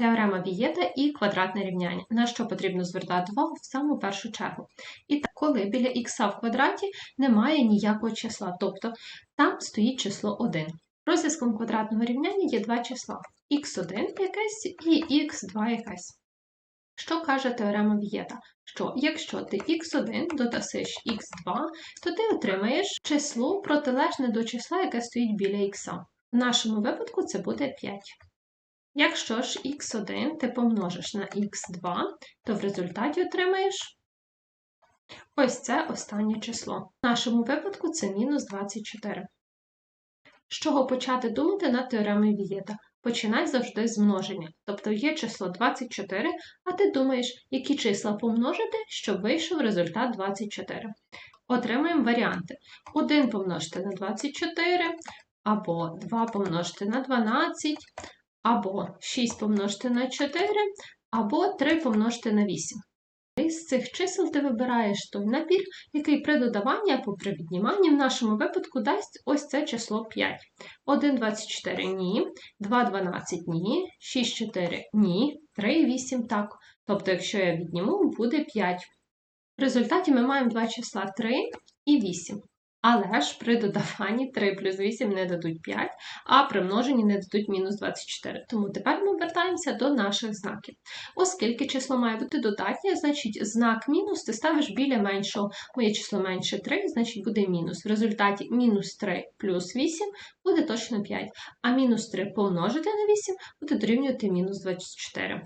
Теорема Вієта і квадратне рівняння, на що потрібно звертати увагу в саму першу чергу. І так, коли біля х в квадраті немає ніякого числа, тобто там стоїть число 1. Розв'язком квадратного рівняння є два числа х1 якесь і х2 якесь. Що каже теорема Вієта? Що якщо ти х1 додасиш х2, то ти отримаєш число протилежне до числа, яке стоїть біля х. В нашому випадку це буде 5. Якщо ж х1 ти помножиш на х2, то в результаті отримаєш ось це останнє число. В нашому випадку це мінус 24. З чого почати думати над теоремою Вієта? Починай завжди з множення. Тобто є число 24, а ти думаєш, які числа помножити, щоб вийшов результат 24. Отримаємо варіанти. 1 помножити на 24, або 2 помножити на 12, або 6 помножити на 4, або 3 помножити на 8. З цих чисел ти вибираєш той набір, який при додаванні або при відніманні в нашому випадку дасть ось це число 5. 1, 24 ні, 2, 12 ні, 6, 4 ні, 3, 8 так. Тобто, якщо я відніму, буде 5. В результаті ми маємо два числа 3 і 8. Але ж при додаванні 3 плюс 8 не дадуть 5, а при множенні не дадуть мінус 24. Тому тепер ми вертаємося до наших знаків. Оскільки число має бути додатнє, значить знак мінус ти ставиш біля меншого. Моє число менше 3, значить буде мінус. В результаті мінус 3 плюс 8 буде точно 5, а мінус 3 помножити на 8 буде дорівнювати мінус 24.